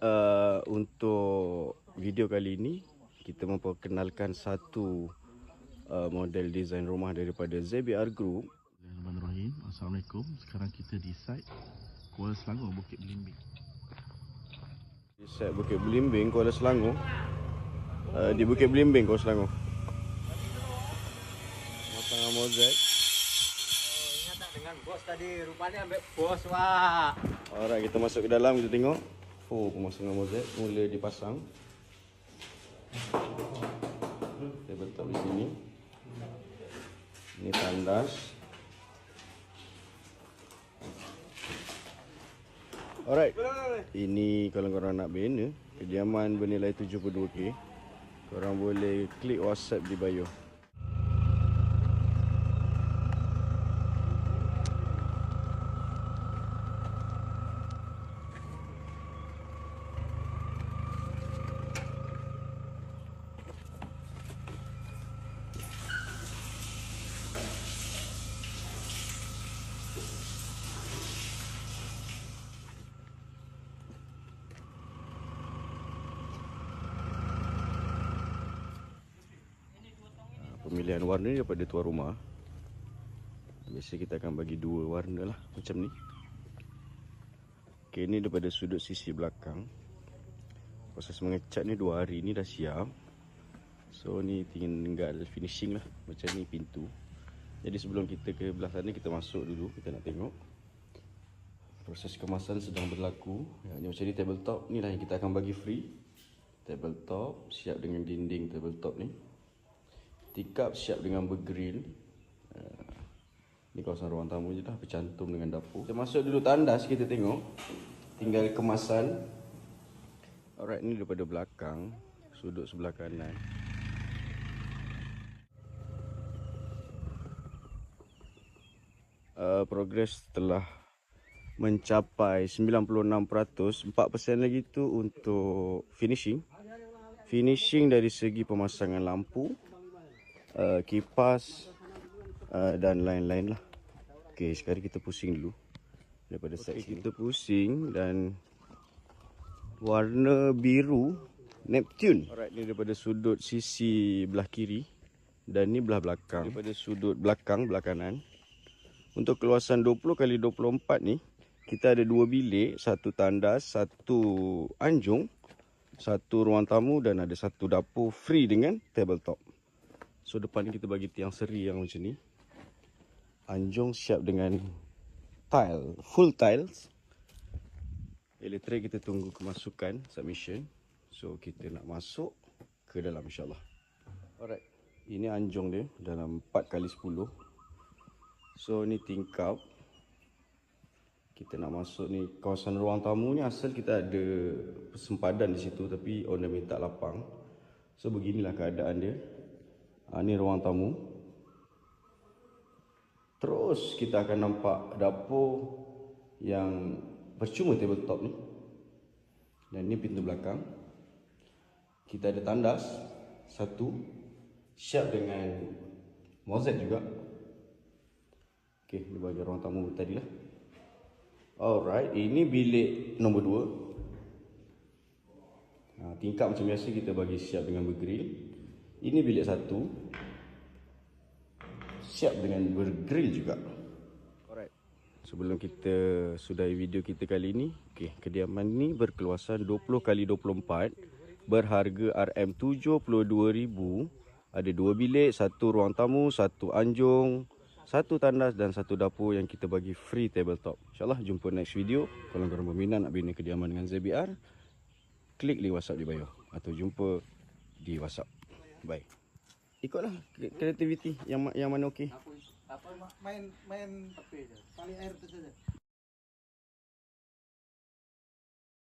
uh, untuk video kali ini kita memperkenalkan satu uh, model desain rumah daripada ZBR Group. Bismillahirrahmanirrahim. Assalamualaikum. Sekarang kita di site Kuala Selangor Bukit Belimbing. Di set Bukit Belimbing, Kuala Selangor. Uh, di Bukit Belimbing, Kuala Selangor. Matang mozaik. Ingat tak dengan bos tadi? Rupanya ambil bos wah. Alright, kita masuk ke dalam kita tengok. Oh, pemasangan mozaik mula dipasang. Tabletop di sini. Ini tandas. Alright. Ini kalau korang nak bina kediaman bernilai 72k. Korang boleh klik WhatsApp di bio. Pemilihan warna daripada tuan rumah biasa kita akan bagi dua warna lah macam ni. Ok ni daripada sudut sisi belakang. Proses mengecat ni dua hari ni dah siap. So ni tinggal finishing lah macam ni pintu. Jadi sebelum kita ke belah sana kita masuk dulu. Kita nak tengok. Proses kemasan sedang berlaku. Ya, ni macam ni tabletop ni lah yang kita akan bagi free. Tabletop siap dengan dinding tabletop ni Tikap siap dengan bergrill. Ni kawasan ruang tamu je dah bercantum dengan dapur. Kita masuk dulu tandas kita tengok. Tinggal kemasan. Alright ni daripada belakang. Sudut sebelah kanan. Uh, progress telah mencapai 96%. 4% lagi tu untuk finishing. Finishing dari segi pemasangan lampu uh, kipas uh, dan lain-lain lah. Okey, sekarang kita pusing dulu daripada okay, side kita pusing dan warna biru Neptune. Alright, ni daripada sudut sisi belah kiri dan ni belah belakang. Daripada sudut belakang belah kanan. Untuk keluasan 20 kali 24 ni, kita ada dua bilik, satu tandas, satu anjung, satu ruang tamu dan ada satu dapur free dengan tabletop. So depan ni kita bagi tiang seri yang macam ni. Anjung siap dengan tile, full tiles. Elektrik kita tunggu kemasukan submission. So kita nak masuk ke dalam insyaAllah. Alright. Ini anjung dia dalam 4 kali 10 So ni tingkap. Kita nak masuk ni kawasan ruang tamu ni asal kita ada persempadan di situ tapi owner minta lapang. So beginilah keadaan dia. Ha, ni ruang tamu. Terus kita akan nampak dapur yang percuma tabletop ni. Dan ni pintu belakang. Kita ada tandas. Satu. Siap dengan mozaik juga. Okey, ni bagi ruang tamu tadi lah. Alright, ini bilik nombor dua. Ha, tingkap macam biasa kita bagi siap dengan bergrill. Ini bilik satu. Siap dengan bergrill juga. Alright. Sebelum kita sudahi video kita kali ini, okay, kediaman ni berkeluasan 20 kali 24 berharga RM72,000. Ada dua bilik, satu ruang tamu, satu anjung, satu tandas dan satu dapur yang kita bagi free tabletop. InsyaAllah jumpa next video. Kalau korang berminat nak bina kediaman dengan ZBR, klik link WhatsApp di bio. Atau jumpa di WhatsApp. Baik. Ikutlah kreativiti yang yang mana okey. Apa apa main main paling air tu saja.